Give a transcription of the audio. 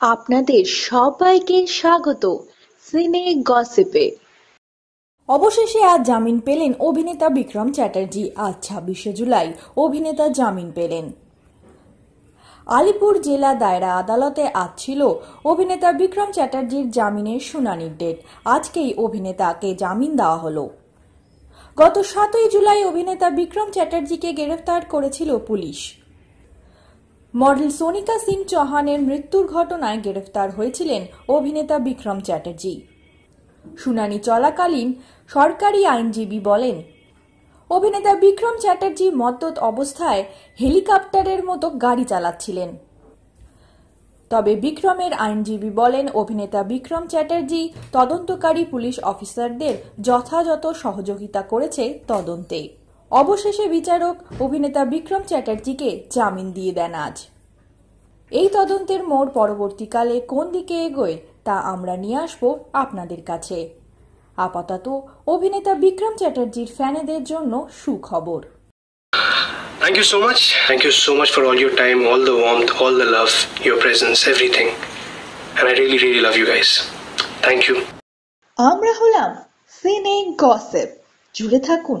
আপনাদের সবাইকে স্বাগত সিনে গসিপে। অবশেষে আজ জামিন পেলেন অভিনেতা বিক্রম চ্যাটার্জি, আজ ছাব্বিশে জুলাই অভিনেতা জামিন পেলেন। আলিপুর জেলা দায়রা আদালতে আজ ছিল অভিনেতা বিক্রম চ্যাটার্জির জামিনের শুনানির ডেট। আজকেই অভিনেতাকে জামিন দেওয়া হলো। গত সাতই জুলাই অভিনেতা বিক্রম চ্যাটার্জিকে গ্রেফতার করেছিল পুলিশ। মডেল সোনিকা সিং চৌহানের মৃত্যুর ঘটনায় গ্রেফতার হয়েছিলেন অভিনেতা বিক্রম চ্যাটার্জি। শুনানি চলাকালীন সরকারি আইনজীবী বলেন, অভিনেতা বিক্রম চ্যাটার্জি মদ্যত অবস্থায় হেলিকপ্টারের মতো গাড়ি চালাচ্ছিলেন। তবে বিক্রমের আইনজীবী বলেন, অভিনেতা বিক্রম চ্যাটার্জি তদন্তকারী পুলিশ অফিসারদের যথাযথ সহযোগিতা করেছে তদন্তে। অবশেষে বিচারক অভিনেতা বিক্রম চ্যাটার্জিকে জামিন দিয়ে দেন আজ এই তদন্তের মোড় পরবর্তীকালে কোন দিকে এগোয় তা আমরা নিয়ে আসব আপনাদের কাছে আপাতত অভিনেতা বিক্রম চ্যাটার্জির ফ্যানেদের জন্য সুখবর Thank you so much. Thank you so much for all your time, all the warmth, all the love, your presence, everything. And I really, really love you guys. Thank you. আমরা হলাম সিনে গসিপ জুড়ে থাকুন